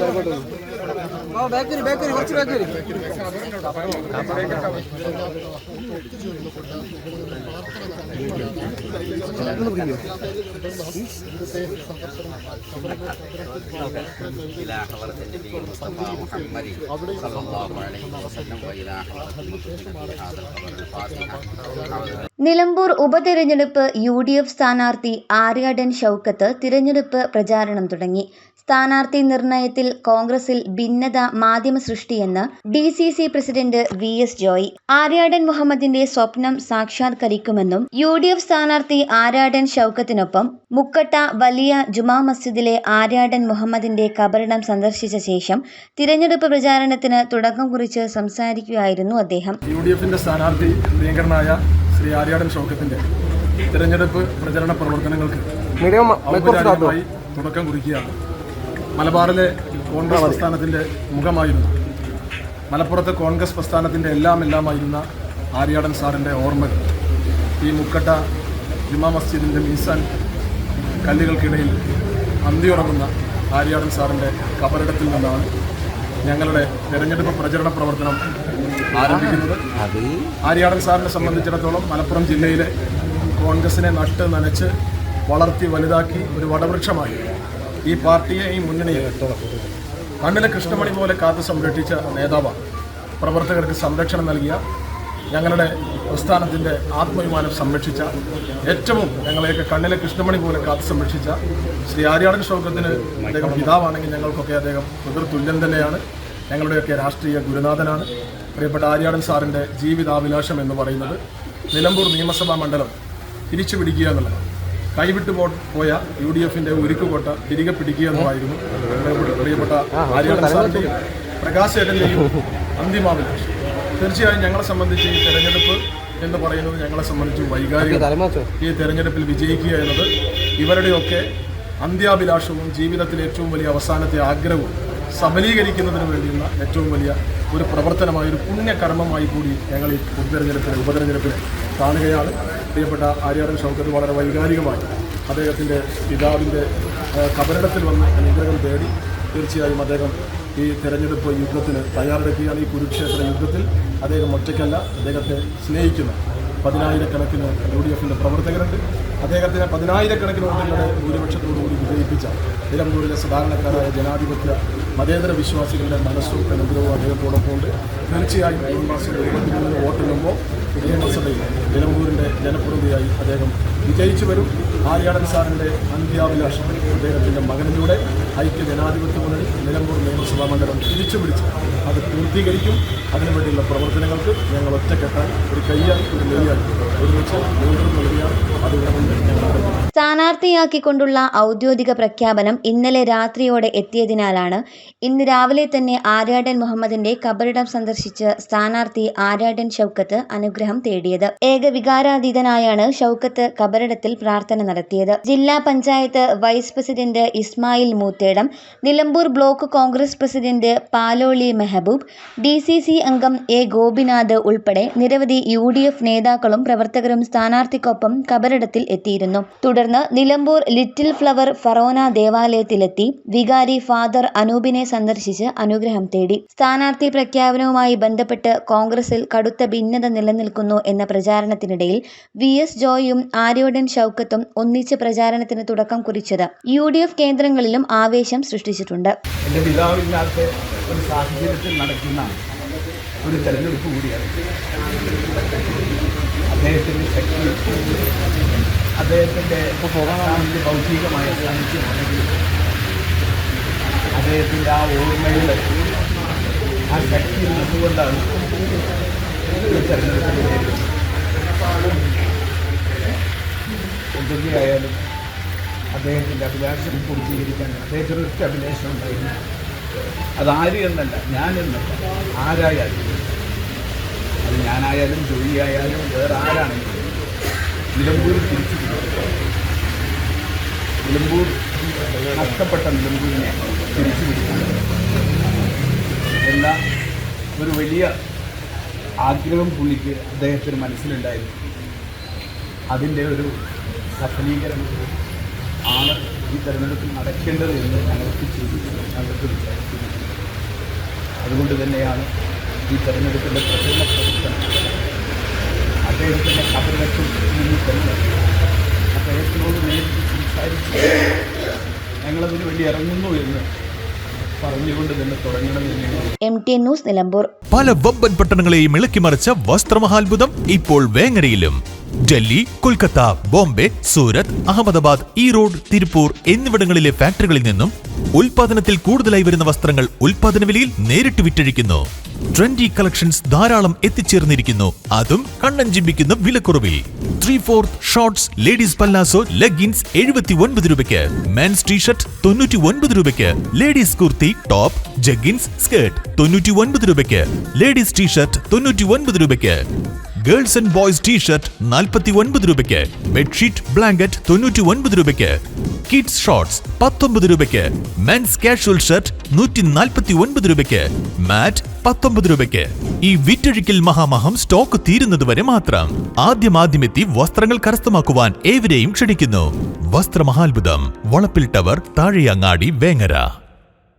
ആയിക്കോട്ടെ bakery bakery കുറച്ച് bakery إلى حضرة النبي المصطفى محمد صلى الله عليه وسلم وإلى حضرة المسلمين في هذا القبر الفاتحة أعوذ Nilambur ഉപതെരഞ്ഞെടുപ്പ് യു ഡി എഫ് സ്ഥാനാർത്ഥി ആര്യാടൻ ഷൗക്കത്ത് തിരഞ്ഞെടുപ്പ് പ്രചാരണം തുടങ്ങി സ്ഥാനാർത്ഥി നിർണയത്തിൽ കോൺഗ്രസിൽ ഭിന്നത മാധ്യമ സൃഷ്ടിയെന്ന് D C C president V S Joy. Aryadan മുഹമ്മദിന്റെ സ്വപ്നം സാക്ഷാത്കരിക്കുമെന്നും യു ഡി എഫ് സ്ഥാനാർത്ഥി ആര്യാടൻ ഷൗക്കത്തിനൊപ്പം മുക്കട്ട വലിയ ജുമാ മസ്ജിദിലെ ആര്യാടൻ മുഹമ്മദിന്റെ കബറിടം സന്ദർശിച്ച ശേഷം തിരഞ്ഞെടുപ്പ് പ്രചാരണത്തിന് തുടക്കം കുറിച്ച് സംസാരിക്കുകയായിരുന്നു അദ്ദേഹം. യു ഡി എഫിന്റെ സ്ഥാനാർത്ഥി പ്രിയങ്കരനായ ശ്രീ ആര്യാടൻ ഷൗക്കത്തിന്റെ തിരഞ്ഞെടുപ്പ് പ്രചരണ പ്രവർത്തനങ്ങൾക്ക് തുടക്കം കുറിക്കുകയാണ്. മലബാറിലെ കോൺഗ്രസ് പ്രസ്ഥാനത്തിന്റെ മുഖമായിരുന്നു മലപ്പുറത്തെ കോൺഗ്രസ് പ്രസ്ഥാനത്തിന്റെ എല്ലാം എല്ലാമായിരുന്ന ആര്യാടൻ സാറിന്റെ ഓർമ്മകൾ. ഈ മുക്കട്ട ജുമാ മസ്ജിദിന്റെ മീസാൻ കല്ലുകൾക്കിടയിൽ അന്തിയുറങ്ങുന്ന ആര്യാടൻ സാറിന്റെ കബറിടത്തിൽ നിന്നാണ് ഞങ്ങളുടെ തെരഞ്ഞെടുപ്പ് പ്രചരണ പ്രവർത്തനം ആരംഭിക്കുന്നത്. ആര്യാടൻ സാറിനെ സംബന്ധിച്ചിടത്തോളം മലപ്പുറം ജില്ലയിലെ കോൺഗ്രസിനെ നട്ട് നനച്ച് വളർത്തി വലുതാക്കി ഒരു വടവൃക്ഷമായി. ഈ പാർട്ടിയെയും മുന്നണിയെ കണ്ണിലെ കൃഷ്ണമണി പോലെ കാത്തു സംരക്ഷിച്ച നേതാവാണ്. പ്രവർത്തകർക്ക് സംരക്ഷണം നൽകിയ ഞങ്ങളുടെ പ്രസ്ഥാനത്തിന്റെ ആത്മാഭിമാനം സംരക്ഷിച്ച ഏറ്റവും ഞങ്ങളെയൊക്കെ കണ്ണിലെ കൃഷ്ണമണി പോലെ കാത്തു സംരക്ഷിച്ച ശ്രീ ആര്യാടൻ ശോകത്തിന് അദ്ദേഹം പിതാവാണെങ്കിൽ ഞങ്ങൾക്കൊക്കെ അദ്ദേഹം തുല്യൻ തന്നെയാണ്. ഞങ്ങളുടെയൊക്കെ രാഷ്ട്രീയ ഗുരുനാഥനാണ്. പ്രിയപ്പെട്ട ആര്യാടൻ സാറിന്റെ ജീവിതാഭിലാഷം എന്ന് പറയുന്നത് നിലമ്പൂർ നിയമസഭാ മണ്ഡലം തിരിച്ചു പിടിക്കുക എന്നുള്ളതാണ് കൈവിട്ടു പോയ യു ഡി എഫിന്റെ ഉരുക്കുകോട്ട തിരികെ പിടിക്കുക എന്നതായിരുന്നു പ്രിയപ്പെട്ട- ആര്യാടൻ സാറിന്റെയും പ്രകാശ് അന്തിമാഭിലാഷം തീർച്ചയായും ഞങ്ങളെ സംബന്ധിച്ച് ഈ തെരഞ്ഞെടുപ്പ് എന്ന് പറയുന്നത് ഞങ്ങളെ സംബന്ധിച്ച് വൈകാരിക. ഈ തെരഞ്ഞെടുപ്പിൽ വിജയിക്കുക എന്നത് ഇവരുടെയൊക്കെ അന്ത്യാഭിലാഷവും ജീവിതത്തിലെ ഏറ്റവും വലിയ അവസാനത്തെ ആഗ്രഹവും സബലീകരിക്കുന്നതിന് വേണ്ടിയുള്ള ഏറ്റവും വലിയ ഒരു പ്രവർത്തനമായി ഒരു പുണ്യകർമ്മമായി കൂടി ഞങ്ങൾ ഈ പൊതുതെരഞ്ഞെടുപ്പിനെ ഉപതെരഞ്ഞെടുപ്പിനെ കാണുകയാണ്. പ്രിയപ്പെട്ട ആര്യാടൻ ഷൗക്കത്ത് വളരെ വൈകാരികമായി അദ്ദേഹത്തിന്റെ പിതാവിന്റെ കബരടത്തിൽ വന്ന് അനുഗ്രഹം തേടി തീർച്ചയായും അദ്ദേഹം ഈ തെരഞ്ഞെടുപ്പ് യുദ്ധത്തിന് തയ്യാറെടുക്കുകയാണ്. ഈ കുരുക്ഷേത്ര യുദ്ധത്തിൽ അദ്ദേഹം ഒറ്റയ്ക്കല്ല അദ്ദേഹത്തെ സ്നേഹിക്കുന്ന. പതിനായിരക്കണക്കിന് യു ഡി എഫിന്റെ പ്രവർത്തകരുണ്ട്. അദ്ദേഹത്തിന് പതിനായിരക്കണക്കിന് വോട്ടുകളുടെ ഭൂരിപക്ഷത്തോടുകൂടി വിജയിപ്പിച്ച നിലമ്പൂരിലെ സാധാരണക്കാരായ ജനാധിപത്യ മതേതര വിശ്വാസികളുടെ മനസ്സും അനുഗ്രഹവും അദ്ദേഹത്തോടൊപ്പം ഉണ്ട് തീർച്ചയായും ഈ മാസം ഇരുപത്തിമൂന്നിന് വോട്ടെണ്ണുമ്പോൾ നിയമസഭയിൽ നിലമ്പൂരിന്റെ ജനപ്രതിനിധിയായി അദ്ദേഹം വിജയിച്ചു വരും. ആര്യാടൻ സാറിന്റെ അന്ത്യാഭിലാഷം അദ്ദേഹത്തിന്റെ മകനിലൂടെ ഐക്യ ജനാധിപത്യ മുന്നണി നിലമ്പൂർ നിയമസഭാ മണ്ഡലം തിരിച്ചു പിടിച്ച് അത് പൂർത്തീകരിക്കും. അതിനുവേണ്ടിയുള്ള പ്രവർത്തനങ്ങൾക്ക് ഞങ്ങൾ ഒറ്റക്കെട്ടാൻ ഒരു കൈയായി ഒരു നെയ്യായി ഒരുമിച്ച് നേതൃത്വം നൽകിയാൽ അതുകൊണ്ട് ഞങ്ങൾ സ്ഥാനാർത്ഥിയാക്കിക്കൊണ്ടുള്ള ഔദ്യോഗിക പ്രഖ്യാപനം ഇന്നലെ രാത്രിയോടെ എത്തിയതിനാലാണ് ഇന്ന് രാവിലെ തന്നെ ആര്യാടൻ മുഹമ്മദിന്റെ കബറിടം സന്ദർശിച്ച് സ്ഥാനാർത്ഥി ആര്യാടൻ ഷൗക്കത്ത് അനുഗ്രഹം തേടിയത്. ഏക വികാരാതീതനായാണ് ഷൗക്കത്ത് കബറിടത്തിൽ പ്രാർത്ഥന നടത്തിയത്. ജില്ലാ panchayat vice president Ismail Moothedam Nilambur block Congress president Paloli Mehboob D C C അംഗം എ ഗോപിനാഥ് ഉൾപ്പെടെ നിരവധി യു ഡി എഫ് നേതാക്കളും പ്രവർത്തകരും സ്ഥാനാർത്ഥിക്കൊപ്പം കബറിടത്തിൽ എത്തിയിരുന്നു. തുടർന്ന് നിലമ്പൂർ ലിറ്റിൽ ഫ്ലവർ ഫറോന ദേവാലയത്തിലെത്തി വികാരി ഫാദർ അനൂപിനെ സന്ദർശിച്ച് അനുഗ്രഹം തേടി. സ്ഥാനാർത്ഥി പ്രഖ്യാപനവുമായി ബന്ധപ്പെട്ട് കോൺഗ്രസിൽ കടുത്ത ഭിന്നത നിലനിൽക്കുന്നു എന്ന പ്രചാരണത്തിനിടയിൽ വി എസ് ജോയും ആര്യോടൻ ഷൗക്കത്തും ഒന്നിച്ച് പ്രചാരണത്തിന് തുടക്കം കുറിച്ചത് യു ഡി എഫ് കേന്ദ്രങ്ങളിലും ആവേശം സൃഷ്ടിച്ചിട്ടുണ്ട്. ഒരു ഒരു തെരഞ്ഞെടുപ്പ് കൂടിയാണ്. അദ്ദേഹത്തിന്റെ ശക്തി അദ്ദേഹത്തിന്റെ ഭൗതികമായ സാന്നിധ്യമാണെങ്കിൽ അദ്ദേഹത്തിന്റെ ആ ഓർമ്മയുടെ ആ ശക്തി നിന്നുകൊണ്ടാണ് ഈ തെരഞ്ഞെടുപ്പ് വിജയിക്കുന്നത് എന്തൊക്കെയായാലും അദ്ദേഹത്തിന്റെ അഭിലാഷം പൂർത്തീകരിക്കാൻ അദ്ദേഹത്തിന് ഒറ്റ അഭിലാഷം ഉണ്ടായിരുന്നു അതാര് എന്നല്ല ഞാൻ എന്നല്ല. ആരായാലും. അത് ഞാനായാലും ജോലിയായാലും വേറെ ആരാണെങ്കിലും നിലമ്പൂർ തിരിച്ചു. നിലമ്പൂർ നഷ്ടപ്പെട്ട നിലമ്പൂരിനെ തിരിച്ചു പിടിക്കുന്നത് എന്ന ഒരു വലിയ ആഗ്രഹം പുള്ളിക്ക് അദ്ദേഹത്തിന് മനസ്സിലുണ്ടായിരുന്നു അതിന്റെ ഒരു സഫലീകരണം ആണ് ഈ തെരഞ്ഞെടുപ്പിൽ നടക്കേണ്ടത് എന്ന് ഞങ്ങൾക്ക് ചിന്തിച്ചു ഞങ്ങൾക്ക് വിചാരിക്കുന്നു. അതുകൊണ്ട് തന്നെയാണ് ഈ തെരഞ്ഞെടുപ്പിന്റെ പ്രചരണ പ്രവർത്തനം അദ്ദേഹത്തിന്റെ നിന്ന് തന്നെ അദ്ദേഹത്തിനോട് നേരിട്ട് സംസാരിച്ച് ഞങ്ങളതിനു വേണ്ടി ഇറങ്ങുന്നു എന്ന് തന്നെ തുടങ്ങണമെന്ന് ഞങ്ങൾ എം ടി ന്യൂസ് നിലമ്പൂർ. പല വമ്പൻ പട്ടണങ്ങളെയും ഇളക്കിമറിച്ച വസ്ത്രമഹാത്ഭുതം ഇപ്പോൾ വേങ്ങരയിലും. ഡൽഹി കൊൽക്കത്ത ബോംബെ സൂരത് അഹമ്മദാബാദ് ഈറോഡ് തിരുപ്പൂർ എന്നിവിടങ്ങളിലെ ഫാക്ടറികളിൽ നിന്നും ഉൽപാദനത്തിൽ കൂടുതലായി വരുന്ന വസ്ത്രങ്ങൾ ഉൽപാദന വിലയിൽ നേരിട്ട് വിറ്റഴിക്കുന്നു. ട്രെൻഡി കളക്ഷൻസ് ധാരാളം എത്തിച്ചേർന്നിരിക്കുന്നു. അതും കണ്ണഞ്ചിമ്പിക്കുന്ന വിലക്കുറവിൽ. Three fourth shorts ladies palazzo leggings എഴുപത്തി ഒൻപത് രൂപയ്ക്ക്. മെൻസ് ടീഷർട്ട് തൊണ്ണൂറ്റി ഒൻപത് രൂപയ്ക്ക്. Ladies kurti top jeggings skirt തൊണ്ണൂറ്റി ഒൻപത് രൂപയ്ക്ക്. ലേഡീസ് ടീഷർട്ട് തൊണ്ണൂറ്റി ഒൻപത് രൂപയ്ക്ക്. ഗേൾസ് ആൻഡ് ബോയ്സ് ടീഷർട്ട് നാൽപ്പത്തി ഒൻപത് രൂപയ്ക്ക്. ബെഡ്ഷീറ്റ് ബ്ലാങ്കറ്റ് തൊണ്ണൂറ്റി ഒൻപത് രൂപയ്ക്ക്. കിഡ്സ് ഷോർട്സ് പത്തൊമ്പത് രൂപയ്ക്ക്. മെൻസ് കാഷ്വൽ ഷർട്ട് നൂറ്റി നാൽപ്പത്തി ഒൻപത് രൂപയ്ക്ക്. മാറ്റ് പത്തൊമ്പത് രൂപയ്ക്ക്. ഈ വിറ്റഴിക്കൽ മഹാമഹം സ്റ്റോക്ക് തീരുന്നത് വരെ മാത്രം. ആദ്യം ആദ്യമെത്തി വസ്ത്രങ്ങൾ കരസ്ഥമാക്കുവാൻ ഏവരെയും ക്ഷണിക്കുന്നു. വസ്ത്രമഹാത്ഭുതം. വളപ്പിൽ ടവർ താഴെയങ്ങാടി വേങ്ങര.